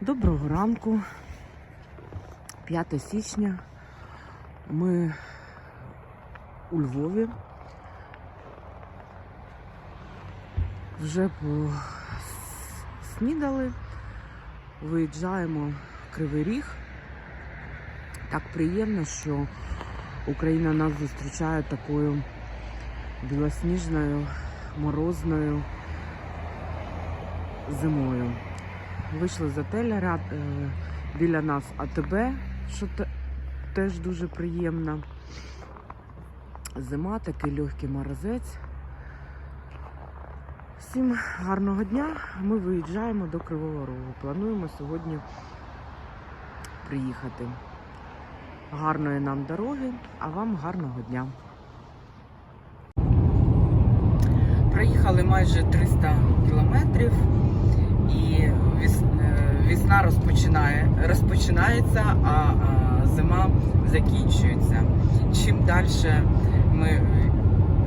Доброго ранку, 5 січня. Ми у Львові. Вже снідали, виїжджаємо в Кривий Ріг. Так приємно, що Україна нас зустрічає такою білосніжною, морозною зимою. Вийшли з отеля ряд, е, біля нас АТБ, що те- теж дуже приємно. Зима, такий легкий морозець. Всім гарного дня. Ми виїжджаємо до Кривого Рогу. Плануємо сьогодні приїхати. Гарної нам дороги, а вам гарного дня. Проїхали майже 300 кілометрів весна розпочинає, розпочинається, а, а зима закінчується. Чим далі ми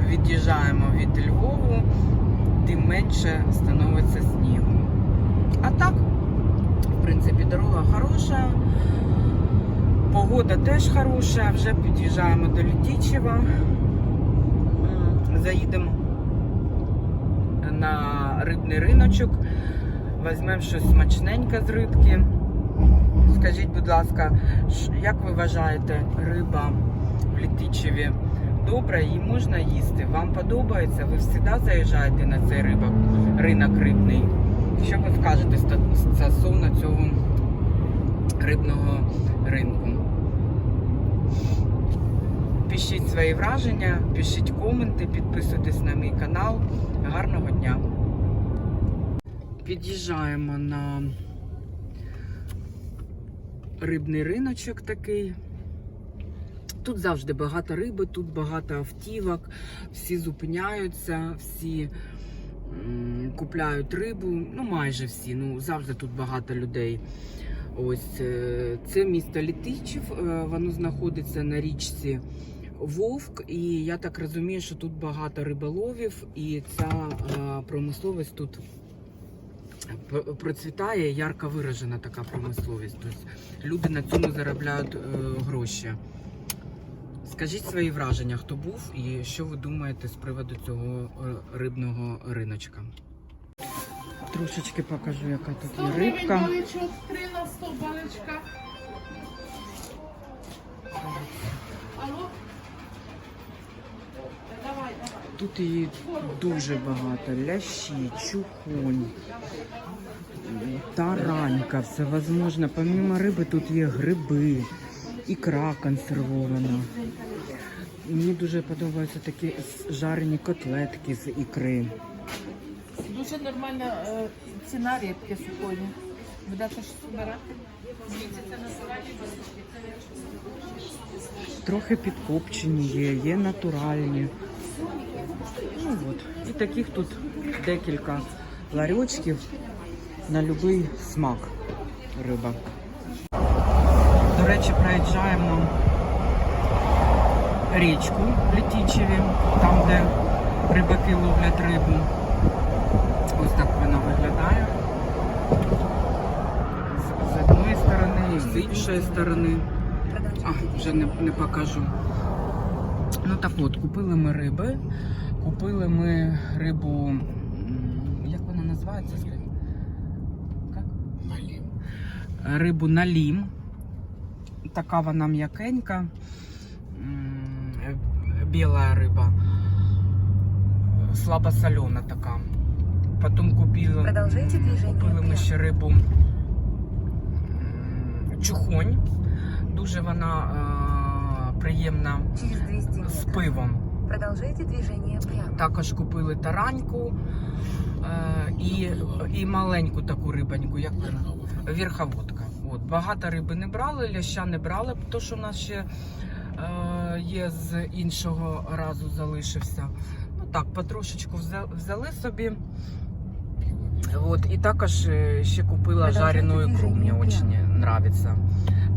від'їжджаємо від Львову, тим менше становиться снігу. А так, в принципі, дорога хороша, погода теж хороша, вже під'їжджаємо до Лютічева. М, Заїдемо на рибний риночок, візьмемо щось смачненьке з рибки. Скажіть, будь ласка, як ви вважаєте, риба в Літичеві добра, її можна їсти? Вам подобається? Ви завжди заїжджаєте на цей рибок, ринок рибний? Що ви скажете стосовно цього рибного ринку? Пишіть свої враження, пишіть коменти, підписуйтесь на мій канал. Гарного дня! Під'їжджаємо на рибний риночок такий. Тут завжди багато риби, тут багато автівок, всі зупиняються, всі купляють рибу. Ну, майже всі. Ну, завжди тут багато людей. Ось е, це місто Літичів, е, воно знаходиться на річці Вовк, і я так розумію, що тут багато риболовів, і ця е, промисловість тут процвітає, ярко виражена така промисловість. Тобто люди на цьому заробляють е, гроші. Скажіть свої враження, хто був і що ви думаєте з приводу цього е, рибного риночка? Трошечки покажу, яка тут 100 є гривень рибка. баличок, 3 на 100 баличка. Тут її дуже багато. Лящі, чухонь, таранька, все возможно. Помимо риби тут є гриби, ікра консервована. Мені дуже подобаються такі жарені котлетки з ікри. Дуже нормальна е, ціна рибки сухої. Будете ж збирати? Трохи підкопчені є, є натуральні. Ну от. І таких тут декілька ларьочків на будь-який смак риба. До речі, проїжджаємо річку в Літічеві, там, де рибаки ловлять рибу. Ось так вона виглядає. З, одної сторони з іншої сторони. А, вже не, не покажу. Ну так от, купили ми риби. Купили ми рибу. Як вона називається? Як? Рибу налім. Така вона м'якенька. Біла риба. Слабосолена така. Потім купили, купили ми ще рибу чухонь. Дуже вона е, приємна з пивом. Продолжайте движение прямо. Також купили тараньку е, і, і маленьку таку рибоньку, як вона? Верховодка. От, багато риби не брали, ляща не брали, тому що у нас ще е, є з іншого разу залишився. Ну так, потрошечку взяли собі. От, і також е, ще купила Продовжуйте жарену ікру, мені дуже подобається.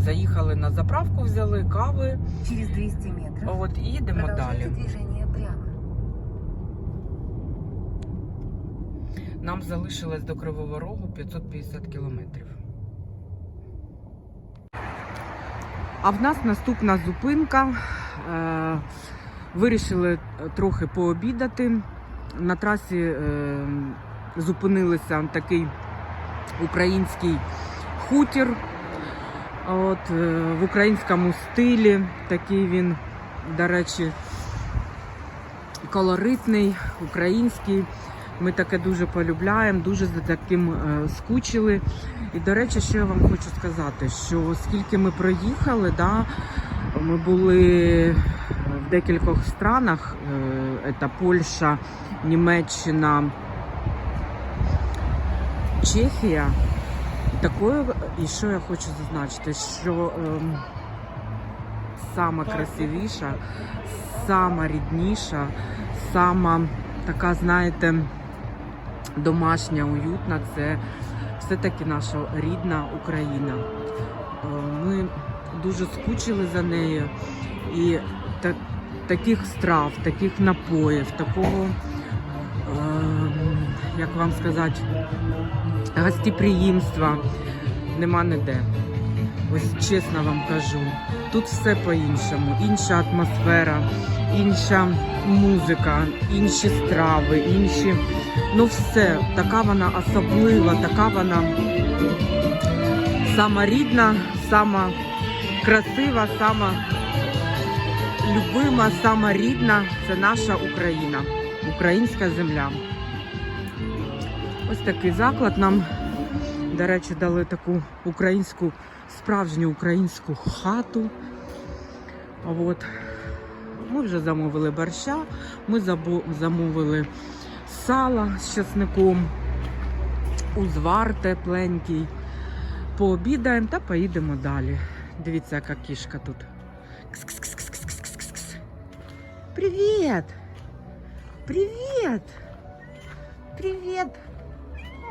Заїхали на заправку, взяли кави. Через 200 метрів. От і йдемо далі. Прямо. Нам залишилось до Кривого Рогу 550 кілометрів. А в нас наступна зупинка. Е, вирішили е, трохи пообідати. На трасі е, зупинилися такий український хутір. От, е, в українському стилі. Такий він, до речі, колоритний, український. Ми таке дуже полюбляємо, дуже за таким е, скучили. І, до речі, що я вам хочу сказати, що скільки ми проїхали, да, ми були в декількох странах, е, це Польща, Німеччина, Чехія. Такою, і що я хочу зазначити, що ем, сама красивіша, сама рідніша, сама така, знаєте, домашня, уютна, це все-таки наша рідна Україна. Е, Ми дуже скучили за нею і та, таких страв, таких напоїв, такого, е, як вам сказати, гостеприємства нема ніде. Ось чесно вам кажу, тут все по-іншому. Інша атмосфера, інша музика, інші страви, інші. Ну все, така вона особлива, така вона сама рідна, сама красива, сама любима, сама рідна це наша Україна, українська земля. Ось такий заклад нам, до речі, дали таку українську, справжню українську хату. От. Ми вже замовили борща, ми замовили сало з часником, узвар тепленький. Пообідаємо та поїдемо далі. Дивіться, яка кішка тут. Кс-кс-кс-кс-кс-кс-кс. Привіт! Привіт! Привіт!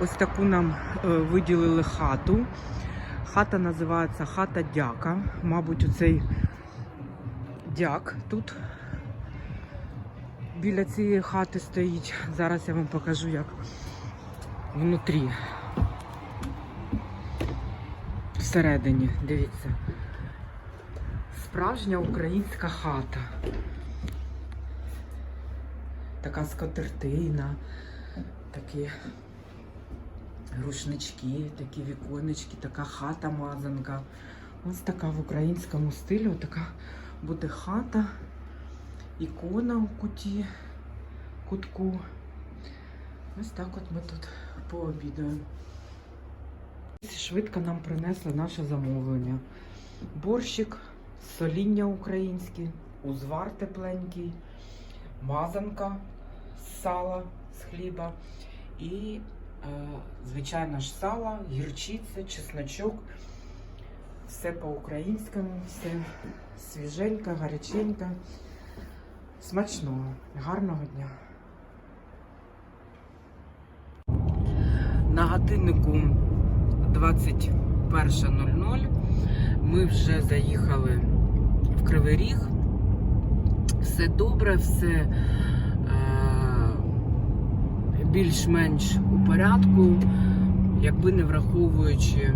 Ось таку нам е, виділили хату. Хата називається хата дяка. Мабуть, оцей дяк тут біля цієї хати стоїть. Зараз я вам покажу, як внутрі. Всередині, дивіться. Справжня українська хата. Така скатертина, такі рушнички, такі віконечки, така хата мазанка. Ось така в українському стилі, така буде хата, ікона у куті, кутку. Ось так от ми тут пообідаємо. Швидко нам принесли наше замовлення. Борщик, соління українське, узвар тепленький, мазанка з сала, з хліба і Звичайно ж сало, гірчиця, чесночок. Все по-українському, все свіженько, гаряченько. Смачного, гарного дня. На годиннику 21.00 ми вже заїхали в Кривий Ріг. Все добре, все. Е, більш-менш у порядку, якби не враховуючи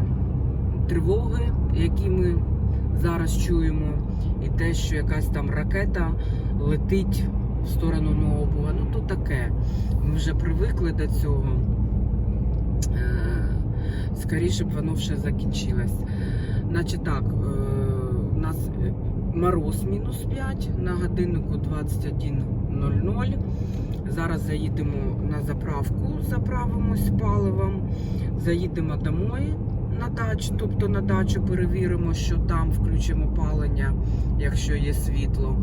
тривоги, які ми зараз чуємо, і те, що якась там ракета летить в сторону Нового. Ну то таке. Ми вже привикли до цього. Е, Скоріше б воно вже закінчилось. Значить так, е, у нас мороз мінус 5 на годиннику 21.00. Зараз заїдемо на заправку, заправимось паливом, заїдемо домой на дачу, тобто на дачу перевіримо, що там включимо палення, якщо є світло.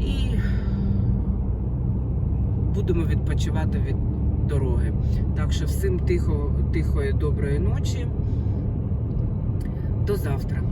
І будемо відпочивати від дороги. Так що всім тихо, тихої, доброї ночі. До завтра.